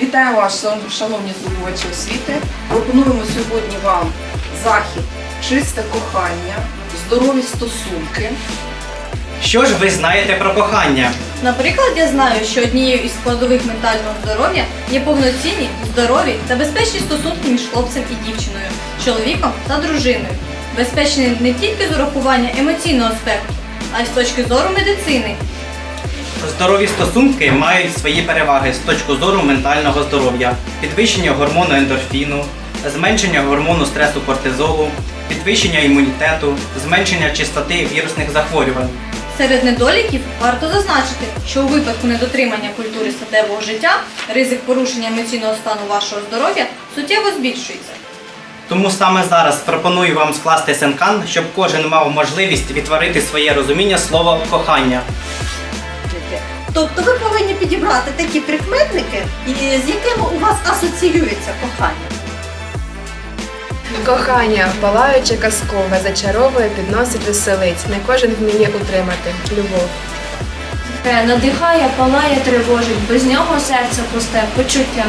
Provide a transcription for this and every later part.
Вітаю вас, шановні здобувачі освіти. Пропонуємо сьогодні вам захід чисте кохання, здорові стосунки. Що ж ви знаєте про кохання? Наприклад, я знаю, що однією із складових ментального здоров'я є повноцінні, здорові та безпечні стосунки між хлопцем і дівчиною, чоловіком та дружиною. Безпечні не тільки з урахування емоційного аспекту, а й з точки зору медицини. Здорові стосунки мають свої переваги з точки зору ментального здоров'я, підвищення гормону ендорфіну, зменшення гормону стресу кортизолу, підвищення імунітету, зменшення частоти вірусних захворювань. Серед недоліків варто зазначити, що у випадку недотримання культури статевого життя ризик порушення емоційного стану вашого здоров'я суттєво збільшується. Тому саме зараз пропоную вам скласти сенкан, щоб кожен мав можливість відтворити своє розуміння слова кохання. Тобто ви повинні підібрати такі прикметники, з якими у вас асоціюється кохання. Кохання палаюче казкове, зачаровує, підносить веселиць. Не кожен вміє утримати любов. Е, Надихає, палає, тривожить, без нього серце пусте, почуття.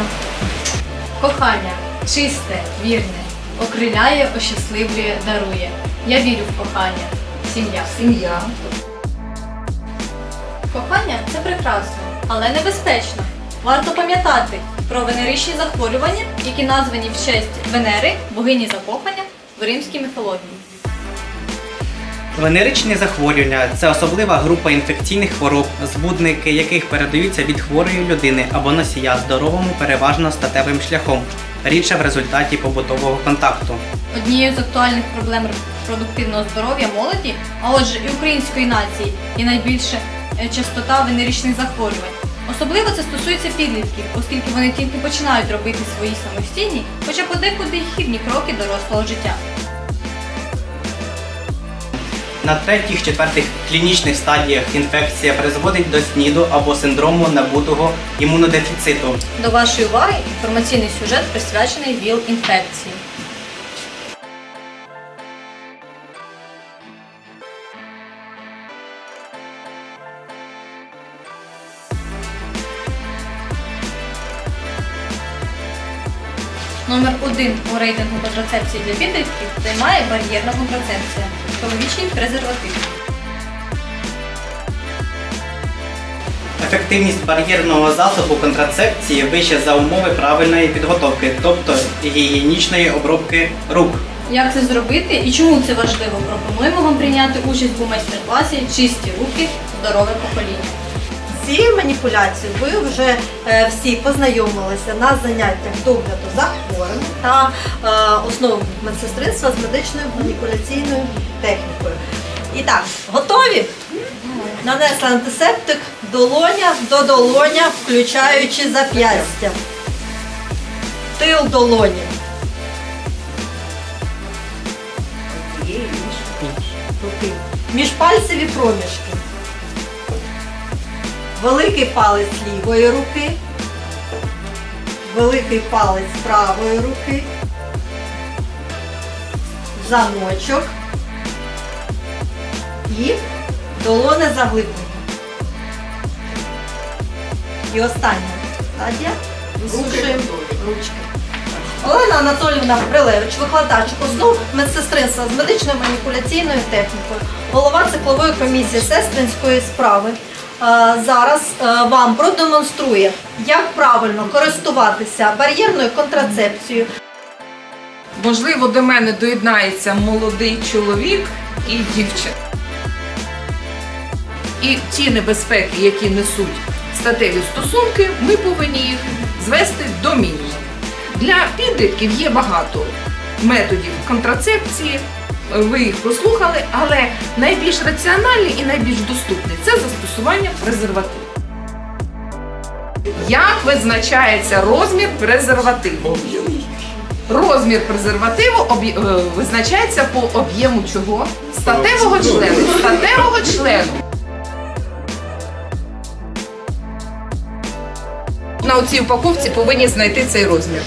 Кохання чисте, вірне, окриляє, ощасливлює, дарує. Я вірю в кохання. Сім'я. Сім'я. Кохання це прекрасно, але небезпечно. Варто пам'ятати про венеричні захворювання, які названі в честь Венери, богині закохання в римській міфології. Венеричні захворювання це особлива група інфекційних хвороб, збудники яких передаються від хворої людини або носія здоровому переважно статевим шляхом, рідше в результаті побутового контакту. Однією з актуальних проблем репродуктивного здоров'я молоді, а отже і української нації, є найбільша е, частота венеричних захворювань. Особливо це стосується підлітків, оскільки вони тільки починають робити свої самостійні, хоча подекуди й хибні кроки дорослого життя. На третіх четвертих клінічних стадіях інфекція призводить до СНІДу або синдрому набутого імунодефіциту. До вашої уваги інформаційний сюжет присвячений ВІЛ-інфекції. Номер один у рейтингу контрацепції для підлітків займає бар'єрна контрацепція – чоловічий презерватив. Ефективність бар'єрного засобу контрацепції вища за умови правильної підготовки, тобто гігієнічної обробки рук. Як це зробити і чому це важливо? Пропонуємо вам прийняти участь у майстер-класі Чисті руки, здорове покоління. Цією маніпуляцією ви вже е, всі познайомилися на заняттях догляду за хворим та е, основ медсестринства з медичною маніпуляційною технікою. І так, готові? Нанесли антисептик долоня до долоня, включаючи зап'ястя. Тил долоні. Руки. Міжпальцеві проміжки. Великий палець лівої руки, великий палець правої руки, замочок і долоне заглиблення. І остання стадія. Висушуємо ручки. Олена Анатоліївна Прилевич, викладач основ медсестринства з медичною маніпуляційною технікою, голова циклової комісії сестринської справи. Е, Зараз е, вам продемонструє, як правильно користуватися бар'єрною контрацепцією, Можливо, до мене доєднається молодий чоловік і дівчина. І ті небезпеки, які несуть статеві стосунки, ми повинні їх звести до мінімуму. Для підлітків є багато методів контрацепції, ви їх послухали, але найбільш раціональний і найбільш доступний це застосування презервативу. Як визначається розмір презервативу? Розмір презервативу е, визначається по об'єму чого? Статевого члену. Статевого члену. На цій упаковці повинні знайти цей розмір.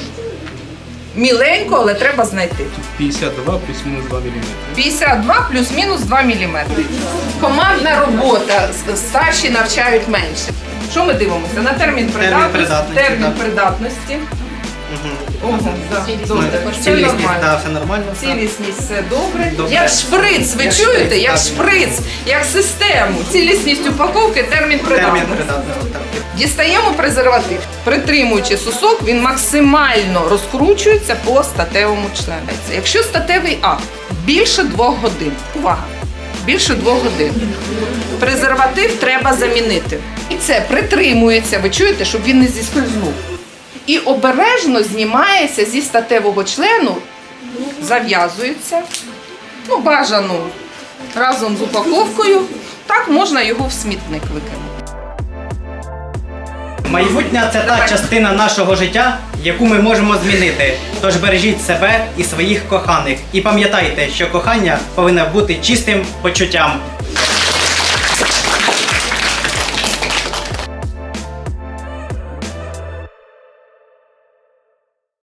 Міленько, але треба знайти. 52 плюс-мінус 2 мм. 52 плюс-мінус 2 мм. Командна робота. Старші навчають менше. Що ми дивимося? На термін придатності. придатності, Термін придатності. Цілісність, да, все нормально. Цілісність все добре. Добре. Як шприц, ви Як чуєте? Як шприц, як систему. Цілісність упаковки, термін Термін придатності. Дістаємо презерватив. Притримуючи сосок, він максимально розкручується по статевому члену. Якщо статевий акт більше двох годин, увага, більше двох годин, презерватив треба замінити. І це притримується, ви чуєте, щоб він не зіскользнув. І обережно знімається зі статевого члену, зав'язується, ну бажано разом з упаковкою. Так можна його в смітник викинути. Майбутнє це та частина нашого життя, яку ми можемо змінити. Тож бережіть себе і своїх коханих. І пам'ятайте, що кохання повинно бути чистим почуттям.